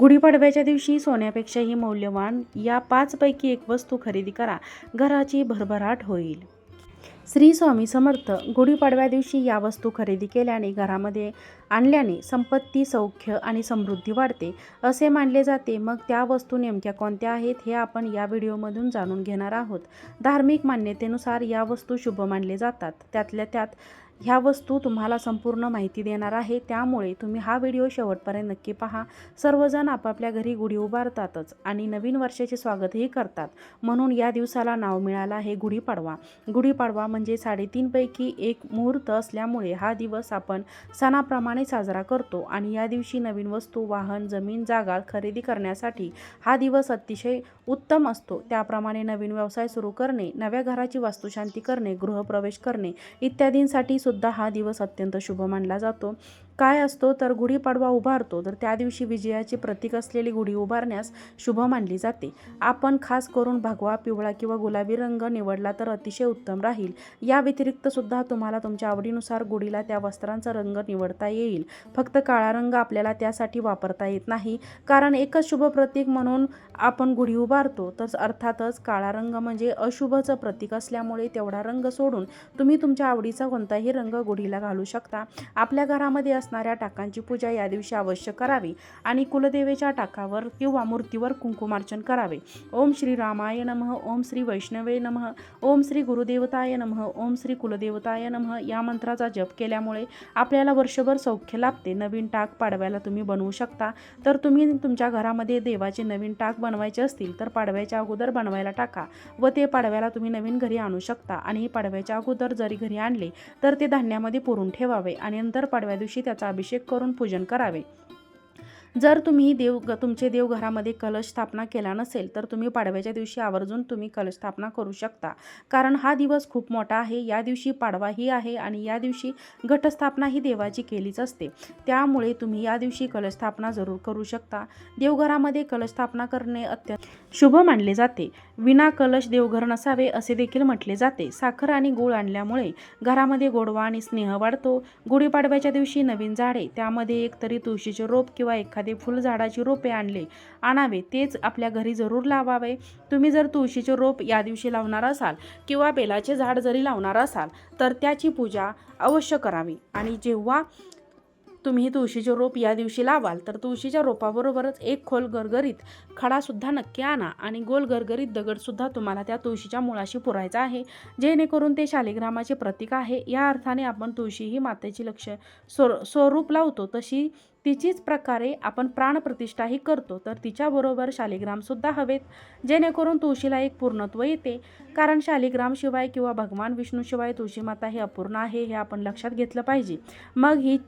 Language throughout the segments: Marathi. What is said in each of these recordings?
गुढीपाडव्याच्या दिवशी सोन्यापेक्षाही मौल्यवान या पाचपैकी एक वस्तू खरेदी करा. घराची भरभराट होईल. श्री स्वामी समर्थ गुढीपाडव्या दिवशी या वस्तू खरेदी केल्याने घरामध्ये आणल्याने संपत्ती सौख्य आणि समृद्धी वाढते असे मानले जाते. मग त्या वस्तू नेमक्या कोणत्या आहेत हे आपण या व्हिडिओमधून जाणून घेणार आहोत. धार्मिक मान्यतेनुसार या वस्तू शुभ मानले जातात. त्यातल्या त्यात ह्या वस्तू तुम्हाला संपूर्ण माहिती देणार आहे. त्यामुळे तुम्ही हा व्हिडिओ शेवटपर्यंत नक्की पहा. सर्वजण आपापल्या घरी गुढी उभारतातच आणि नवीन वर्षाचे स्वागतही करतात. म्हणून या दिवसाला नाव मिळालं आहे गुढीपाडवा गुढीपाडवा म्हणजे साडेतीनपैकी एक मुहूर्त असल्यामुळे हा दिवस आपण सणाप्रमाणे साजरा करतो आणि या दिवशी नवीन वस्तू वाहन जमीन जागा खरेदी करण्यासाठी हा दिवस अतिशय उत्तम असतो. त्याप्रमाणे नवीन व्यवसाय सुरू करणे नव्या घराची वास्तुशांती करणे गृहप्रवेश करणे इत्यादींसाठी सुद्धा हा दिवस अत्यंत शुभ मानला जातो. काय असतो तर गुढीपाडवा उभारतो. तर त्या दिवशी विजयाचे प्रतीक असलेली गुढी उभारण्यास शुभ मानली जाते. आपण खास करून भगवा पिवळा किंवा गुलाबी रंग निवडला तर अतिशय उत्तम राहील. या व्यतिरिक्त सुद्धा तुम्हाला तुमच्या आवडीनुसार गुढीला त्या वस्त्रांचा रंग निवडता येईल. फक्त काळा रंग आपल्याला त्यासाठी वापरता येत नाही. कारण एकच शुभ प्रतीक म्हणून आपण गुढी उभारतो. तर अर्थातच काळा रंग म्हणजे अशुभचं प्रतीक असल्यामुळे तेवढा रंग सोडून तुम्ही तुमच्या आवडीचा कोणताही रंग गुढीला घालू शकता. आपल्या घरामध्ये असणाऱ्या टाकांची पूजा या दिवशी अवश्य करावी आणि कुलदेवेच्या टाकावर किंवा मूर्तीवर कुंकुमार्चन करावे. ओम श्री रामाय नमः. ओम श्री वैष्णवे नमः. ओम श्री गुरुदेवताय नमः. ओम श्री कुलदेवताय नमः. या मंत्राचा जप केल्यामुळे आपल्याला वर्षभर सौख्य लाभते. नवीन टाक पाडव्याला तुम्ही बनवू शकता. तर तुम्ही तुमच्या घरामध्ये देवाचे नवीन टाक बनवायचे असतील तर पाडव्याच्या अगोदर बनवायला टाका व ते पाडव्याला तुम्ही नवीन घरी आणू शकता आणि पाडव्याच्या अगोदर जरी घरी आणले तर ते धान्यामध्ये पुरून ठेवावे आणि नंतर पाडव्या दिवशी त्याचा अभिषेक करून पूजन करावे. जर तुम्ही देव तुमचे देवघरामध्ये कलश स्थापना केला नसेल तर तुम्ही पाडव्याच्या दिवशी आवर्जून तुम्ही कलश स्थापना करू शकता. कारण हा दिवस खूप मोठा आहे. या दिवशी पाडवाही आहे आणि या दिवशी घटस्थापना ही देवाची केलीच असते. त्यामुळे तुम्ही या दिवशी कलश स्थापना जरूर करू शकता. देवघरामध्ये कलश स्थापना करणे अत्यंत शुभ मानले जाते. विना कलश देवघर नसावे असे देखील म्हटले जाते. साखर आणि गूळ आणल्यामुळे घरामध्ये गोडवा आणि स्नेह वाढतो. गुढीपाडव्याच्या दिवशी नवीन झाडे त्यामध्ये एक तरी तुळशीचे रोप किंवा एखादी फुलझाडाची रोपे आणले आणावे तेच आपल्या घरी जरूर लावावे. तुम्ही जर तुळशीचे रोप या दिवशी लावणार असाल किंवा बेलाचे झाड जरी लावणार असाल तर त्याची पूजा अवश्य करावी. आणि जेव्हा तुम्ही तुळशीचे रोप या दिवशी लावाल तर तुळशीच्या रोपाबरोबरच एक खोल गरगरीत खडासुद्धा नक्की आणा आणि गोल गरगरीत दगडसुद्धा तुम्हाला त्या तुळशीच्या मुळाशी पुरायचा आहे. जेणेकरून ते शालिग्रामाचे प्रतीक आहे. या अर्थाने आपण तुळशी ही मातेची लक्ष स्वर स्वरूप लावतो. तशी तिचीच प्रकारे आपण प्राणप्रतिष्ठाही करतो. तर तिच्याबरोबर शालिग्रामसुद्धा हवेत. जेणेकरून तुळशीला एक पूर्णत्व येते. कारण शालिग्रामशिवाय किंवा भगवान विष्णूशिवाय तुळशीमाता हे अपूर्ण आहे हे आपण लक्षात घेतलं पाहिजे. मग ही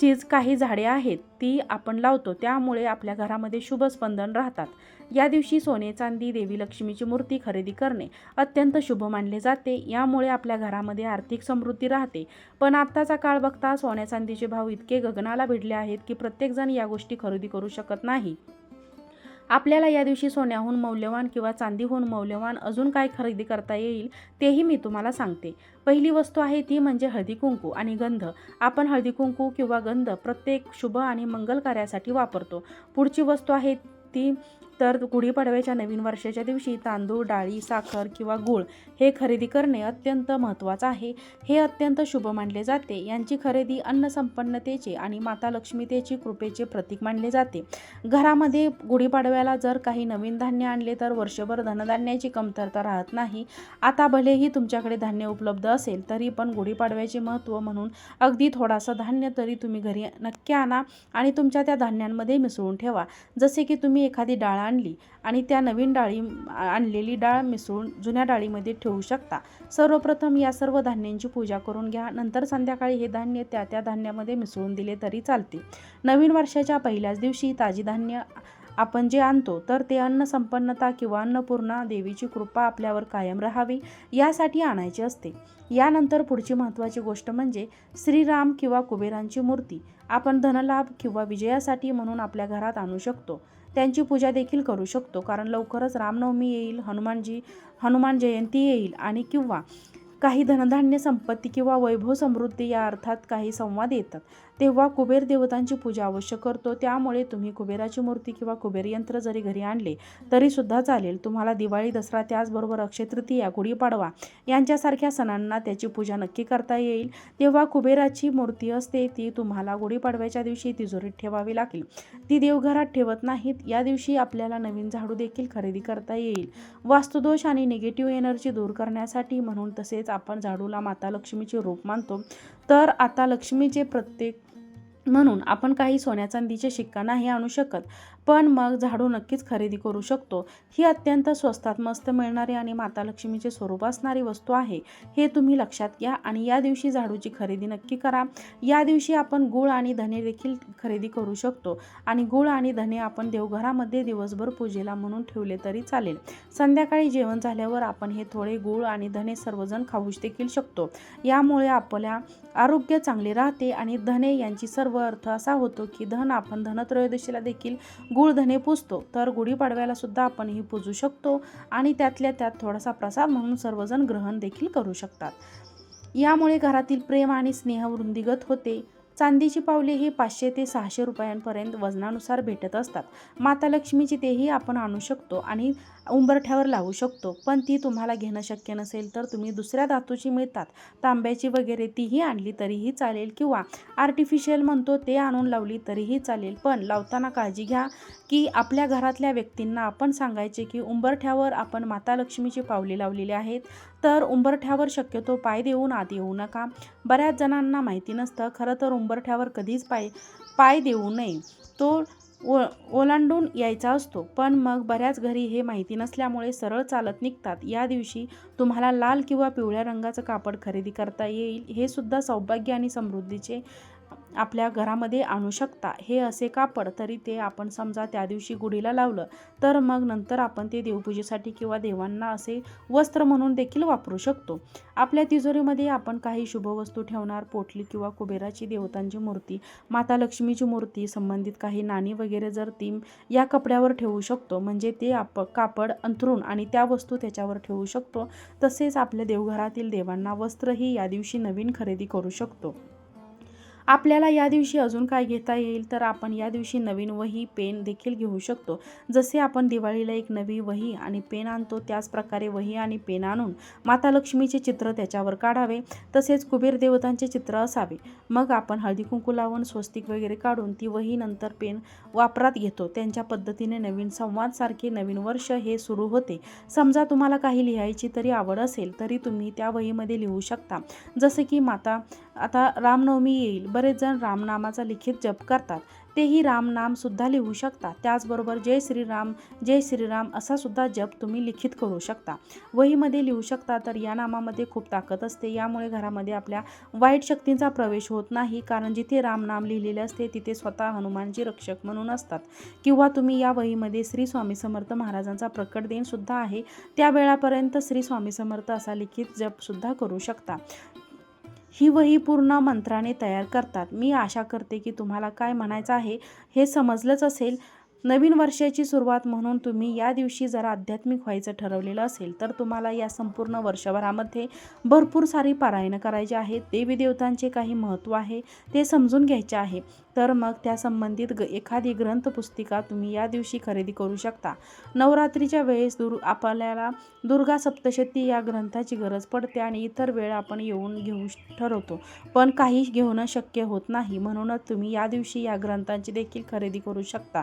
चीज काही झाडे आहेत ती आपण लावतो. त्यामुळे आपल्या घरामध्ये शुभ स्पंदन राहतात. या दिवशी सोने चांदी देवी लक्ष्मीची मूर्ती खरेदी करणे अत्यंत शुभ मानले जाते. यामुळे आपल्या घरामध्ये आर्थिक समृद्धी राहते. पण आत्ताचा काळ बघता सोन्या चांदीचे भाव इतके गगनाला भिडले आहेत की प्रत्येकजण या गोष्टी खरेदी करू शकत नाही. आपल्याला या दिवशी सोन्याहून मौल्यवान किंवा चांदीहून मौल्यवान अजून काय खरेदी करता येईल तेही मी तुम्हाला सांगते. पहिली वस्तू आहे ती म्हणजे हळदी कुंकू आणि गंध. आपण हळदी कुंकू किंवा गंध प्रत्येक शुभ आणि मंगल कार्यासाठी वापरतो. पुढची वस्तू आहे ती तर गुढीपाडव्याच्या नवीन वर्षाच्या दिवशी तांदूळ डाळी साखर किंवा गूळ हे खरेदी करणे अत्यंत महत्त्वाचं आहे. हे अत्यंत शुभ मानले जाते. यांची खरेदी अन्नसंपन्नतेचे आणि माता लक्ष्मीतेची कृपेचे प्रतीक मानले जाते. घरामध्ये गुढीपाडव्याला जर काही नवीन धान्य आणले तर वर्षभर धनधान्याची कमतरता राहत नाही. आता भलेही तुमच्याकडे धान्य उपलब्ध असेल तरी पण गुढीपाडव्याचे महत्त्व म्हणून अगदी थोडासा धान्य तरी तुम्ही घरी नक्की आणा आणि तुमच्या त्या धान्यांमध्ये मिसळून ठेवा. जसे की तुम्ही एखादी डाळ आणली आणि त्या नवीन डाळी आणलेली डाळ मिसळून जुन्या डाळीमध्ये ठेवू शकता. सर्वप्रथम या सर्व धान्यांची पूजा करून घ्या. नंतर संध्याकाळी हे धान्य त्या त्या धान्यामध्ये मिसळून दिले तरी चालते. नवीन वर्षाच्या पहिल्याच दिवशी ताजी धान्य आपण जे आणतो तर ते अन्नसंपन्नता किंवा अन्नपूर्णा देवीची कृपा आपल्यावर कायम राहावी यासाठी आणायचे असते. यानंतर पुढची महत्त्वाची गोष्ट म्हणजे श्रीराम किंवा कुबेरांची मूर्ती. आपण धनलाभ किंवा विजयासाठी म्हणून आपल्या घरात आणू शकतो. त्यांची पूजा देखील करू शकतो. कारण लवकरच रामनवमी येईल हनुमानजी हनुमान जयंती येईल आणि किंवा काही धनधान्य संपत्ती किंवा वैभव समृद्धी या अर्थात काही संवाद येतात. तेव्हा कुबेर देवतांची पूजा अवश्य करतो. त्यामुळे तुम्ही कुबेराची मूर्ती किंवा कुबेर यंत्र जरी घरी आणले तरी सुद्धा चालेल. तुम्हाला दिवाळी दसरा त्याचबरोबर अक्षय तृतीया गुढीपाडवा यांच्यासारख्या सणांना त्याची पूजा नक्की करता येईल. तेव्हा कुबेराची मूर्ती असते ती तुम्हाला गुढीपाडव्याच्या दिवशी तिजोरीत ठेवावी लागेल. ती देवघरात ठेवत नाहीत. या दिवशी आपल्याला नवीन झाडू देखील खरेदी करता येईल. वास्तुदोष आणि निगेटिव्ह एनर्जी दूर करण्यासाठी म्हणून तसेच आपण झाडूला माता लक्ष्मीचे रूप मानतो. तर आता लक्ष्मीचे प्रत्येक म्हणून आपण काही सोन्या चांदीचे शिक्का नाही आणू शकत. पण मग झाडू नक्कीच खरेदी करू शकतो. ही अत्यंत स्वस्तात मस्त मिळणारी आणि माता लक्ष्मीचे स्वरूप असणारी वस्तू आहे. हे तुम्ही लक्षात घ्या आणि या दिवशी झाडूची खरेदी नक्की करा. या दिवशी आपण गूळ आणि धने देखील खरेदी करू शकतो आणि गूळ आणि धने आपण देवघरामध्ये दिवसभर पूजेला म्हणून ठेवले तरी चालेल. संध्याकाळी जेवण झाल्यावर आपण हे थोडे गूळ आणि धने सर्वजण खाऊ देखील शकतो. यामुळे आपल्या आरोग्य चांगले राहते आणि धने यांची सर्व अर्थ असा होतो की धन आपण धनत्रयोदशीला देखील गुळधने पुजतो तर गुढीपाडव्याला सुद्धा आपण ही पूजू शकतो आणि त्यातल्या त्यात थोडासा प्रसाद म्हणून सर्वजण ग्रहण देखील करू शकतात. यामुळे घरातील प्रेम आणि स्नेह वृद्धिगत होते. चांदीची पावले ही पाचशे ते सहाशे रुपयांपर्यंत वजनानुसार भेटत असतात. माता लक्ष्मीची तेही आपण आणू शकतो आणि उंबरठ्यावर लावू शकतो. पण ती तुम्हाला घेणं शक्य नसेल तर तुम्ही दुसऱ्या धातूची मिळतात. तांब्याची वगैरे तीही आणली तरीही चालेल किंवा आर्टिफिशियल म्हणतो ते आणून लावली तरीही चालेल. पण लावताना काळजी घ्या की आपल्या घरातल्या व्यक्तींना आपण सांगायचे की उंबरठ्यावर आपण माता लक्ष्मीची पावले लावलेली आहेत. तर उंबरठ्यावर शक्यतो पाय देऊन आत येऊ नका. बऱ्याच जणांना माहिती नसतं खरं तर उंबरठ्यावर कधीच पाय पाय देऊ नये. तो ओ ओलांडून यायचा असतो पण मग बऱ्याच घरी हे माहिती नसल्यामुळे सरळ चालत निघतात. या दिवशी तुम्हाला लाल किंवा पिवळ्या रंगाचं कापड खरेदी करता येईल हे सुद्धा सौभाग्य आणि समृद्धीचे आपल्या घरामध्ये आणू शकता. हे असे कापड तरी ते आपण समजा त्या दिवशी गुढीला लावलं तर मग नंतर आपण ते देवपूजेसाठी किंवा देवांना असे वस्त्र म्हणून देखील वापरू शकतो. आपल्या तिजोरीमध्ये आपण काही शुभवस्तू ठेवणार पोटली किंवा कुबेराची देवतांची मूर्ती माता लक्ष्मीची मूर्ती संबंधित काही नाणी वगैरे जर ती या कपड्यावर ठेवू शकतो म्हणजे ते आप कापड अंथरून आणि त्या वस्तू त्याच्यावर ठेवू शकतो. तसेच आपल्या देवघरातील देवांना वस्त्रही या दिवशी नवीन खरेदी करू शकतो. आपल्याला या दिवशी अजून काय घेता येईल? तर आपण या दिवशी नवीन वही पेन देखील घेऊ शकतो. जसे आपण दिवाळीला एक नवी वही आणि पेन आणतो त्याच प्रकारे वही आणि पेन आणून माता लक्ष्मीचे चित्र त्याच्यावर काढावे. तसेच कुबेर देवतांचे चित्र असावे. मग आपण हळदी कुंकू लावून स्वस्तिक वगैरे काढून ती वही नंतर पेन वापरात घेतो. त्यांच्या पद्धतीने नवीन संवादसारखे नवीन वर्ष हे सुरू होते. समजा तुम्हाला काही लिहायची तरी आवड असेल तरी तुम्ही त्या वहीमध्ये लिहू शकता. जसे की माता आता रामनवमी येईल. बरेच जण रामनामाचा लिखित जप करतात. तेही रामनामसुद्धा लिहू शकता. त्याचबरोबर जय श्रीराम जय श्रीराम असा सुद्धा जप तुम्ही लिखित करू शकता. वहीमध्ये लिहू शकता तर या नामामध्ये खूप ताकद असते. यामुळे घरामध्ये आपल्या वाईट शक्तींचा प्रवेश होत नाही. कारण जिथे रामनाम लिहिलेले असते तिथे स्वतः हनुमानजी रक्षक म्हणून असतात. किंवा तुम्ही या वहीमध्ये श्री स्वामी समर्थ महाराजांचा प्रकट देणसुद्धा आहे. त्या वेळापर्यंत श्री स्वामी समर्थ असा लिखित जपसुद्धा करू शकता. ही वही पूर्ण मंत्राने तयार करतात. मी आशा करते की तुम्हाला काय म्हणायचं आहे हे समजलंच असेल. नवीन वर्षाची सुरुवात म्हणून तुम्ही या दिवशी जरा आध्यात्मिक व्हायचं ठरवलेलं असेल तर तुम्हाला या संपूर्ण वर्षभरामध्ये भरपूर सारी पारायणं करायची आहेत देवी देवतांचे काही महत्त्व आहे ते समजून घ्यायचे आहे. तर मग त्या संबंधित ग एखादी ग्रंथपुस्तिका तुम्ही या दिवशी खरेदी करू शकता. नवरात्रीच्या वेळेस दुर आपल्याला दुर्गा सप्तशती या ग्रंथाची गरज पडते आणि इतर वेळ आपण येऊन घेऊ ठरवतो. पण काही घेणं शक्य होत नाही म्हणूनच तुम्ही या दिवशी या ग्रंथांची देखील खरेदी करू शकता.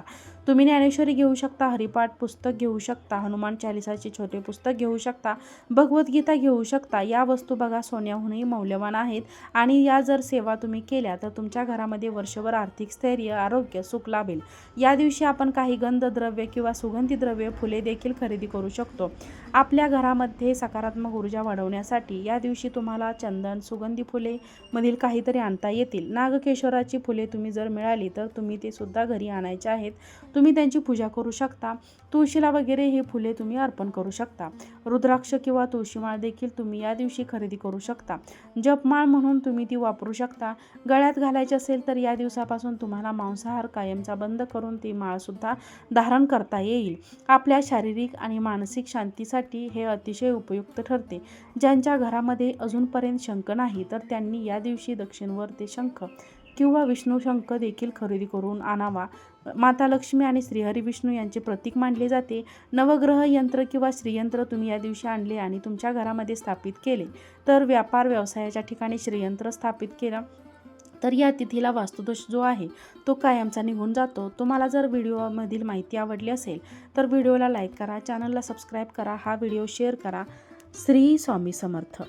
तुम्ही ज्ञानेश्वरी घेऊ शकता हरिपाठ पुस्तक घेऊ शकता हनुमान चालिसाचे छोटे पुस्तक घेऊ शकता भगवद्गीता घेऊ शकता या वस्तू बघा सोन्याहूनही मौल्यवान आहेत. आणि या जर सेवा तुम्ही केल्या तर तुमच्या घरामध्ये वर्षभर आर्थिक स्थैर्य आरोग्य सुख लाभेल. या दिवशी आपण काही गंधद्रव्य किंवा सुगंधी द्रव्य फुले देखील खरेदी करू शकतो. आपल्या घरामध्ये सकारात्मक ऊर्जा वाढवण्यासाठी या दिवशी तुम्हाला चंदन सुगंधी फुले मधील काहीतरी आणता येतील. नागकेश्वराची फुले तुम्ही जर मिळाली तर तुम्ही ते सुद्धा घरी आणायचे आहेत. तुम्ही तुम्ही त्यांची पूजा करू शकता. तुळशीला वगैरे हे फुले तुम्ही अर्पण करू शकता. रुद्राक्ष किंवा तुळशीमाळ देखील तुम्ही या दिवशी खरेदी करू शकता. जपमाळ म्हणून तुम्ही ती वापरू शकता. गळ्यात घालायची असेल तर या दिवसापासून तुम्हाला मांसाहार कायमचा बंद करून ती माळसुद्धा धारण करता येईल. आपल्या शारीरिक आणि मानसिक शांतीसाठी हे अतिशय उपयुक्त ठरते. ज्यांच्या घरामध्ये अजूनपर्यंत शंख नाही तर त्यांनी या दिवशी दक्षिणवर ते शंख किंवा विष्णू शंख देखील खरेदी करून आणावा. माता लक्ष्मी आणि श्रीहरी विष्णू यांचे प्रतीक मानले जाते. नवग्रह यंत्र किंवा श्रीयंत्र तुम्ही या दिवशी आणले आणि तुमच्या घरामध्ये स्थापित केले. तर व्यापार व्यवसायाच्या ठिकाणी श्रीयंत्र स्थापित केलं. तर या तिथीला वास्तुदोष जो आहे तो कायमचा निघून जातो. तुम्हाला जर व्हिडिओमधील माहिती आवडली असेल तर व्हिडिओला लाईक करा चॅनलला सबस्क्राईब करा हा व्हिडिओ शेअर करा. श्री स्वामी समर्थ.